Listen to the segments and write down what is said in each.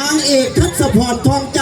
นางเอกทัศพรทองจ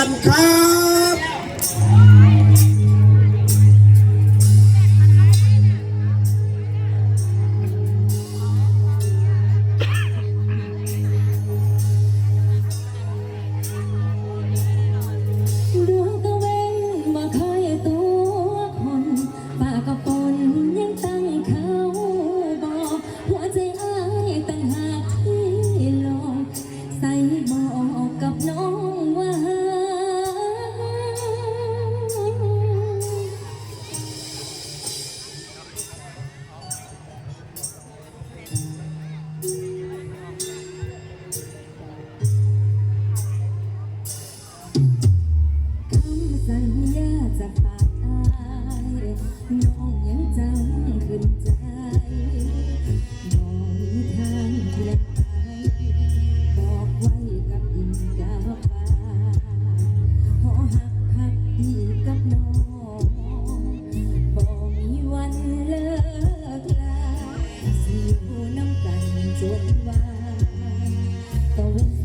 the wind.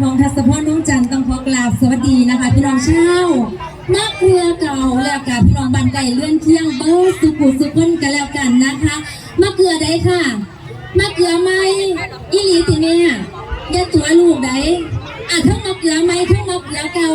พองทัศพรน้องจันต้องขอกราบสวัสดีนะคะ พี่น้องเช่านักเรือเก่าแล้วกับพี่น้องบันไก่เลื่อนเที่ยงเบอร์สุขุสุขนกันแล้วกันนะคะมะเกลือได้ค่ะมะเกลือไม่อีหลีติเนี่ยอย่าตัวลูกได้อะทั้งมะเกลือไหมทั้งมะเกลือเก่า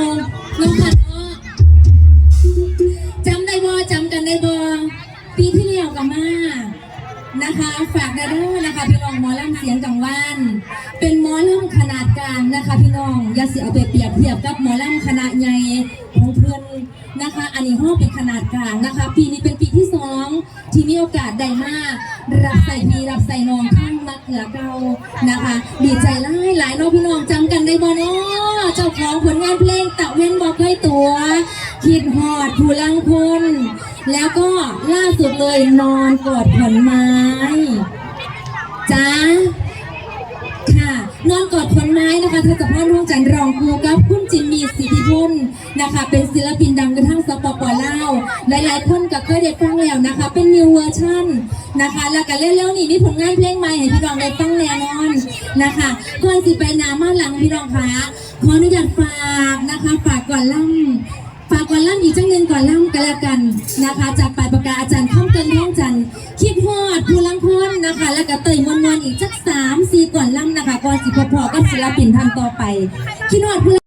กางนะคะพี่น้องอย่าเสียเอาไปเปรียบเทียบกับหมอลำขนาดใหญ่ของเพื่อนนะคะ อันนี้ห้องเป็นขนาดกลางนะคะ ปีนี้เป็นปีที่สองที่มีโอกาสได้มารับใส่พีรับใส่น้องข้างมักเหือเก่านะคะ ดีใจหลายหลายน้องพี่น้องจำกันได้บ่เนาะเจ้าของผลงานเพลงตะเว้นบอกให้ตัวคิดหอดผู้ลังคนแล้วก็ล่าสุดเลยนอนกอดผลไม้จ้าค่ะ นอนกอดผลไม้นะคะเธอกับพ่อร่วงจันทร์รองครูกับคุณจิมมีสิทธิพลนะคะ เป็นศิลปินดังกระทั่งสปปลาวหลายๆคนก็เคยได้ฟังแล้วนะคะ เป็นนิวเวอร์ชันนะคะ แล้วก็เร็วๆนี่มีผลงานเพลงใหม่ให้พี่น้องได้ฟังแน่นอนนะคะก่อนสิไปนามาหลังพี่น้องคะขออนุญาตฝากนะคะ ฝากก่อนล่ำ ฝากก่อนล่ำอีกจังหนึ่งก่อนล่ำกันแล้วกันนะคะ จากปลายปากกาอาจารย์ข้ามเกินท้องจันคิดฮอดผู้ลังคนนะคะ แล้วก็เตยมวนๆอีกจักสามสี่ก่อนล่ำนะคะก่อนสิพอๆกับศิลปินท่านต่อไปคิดฮอดผู้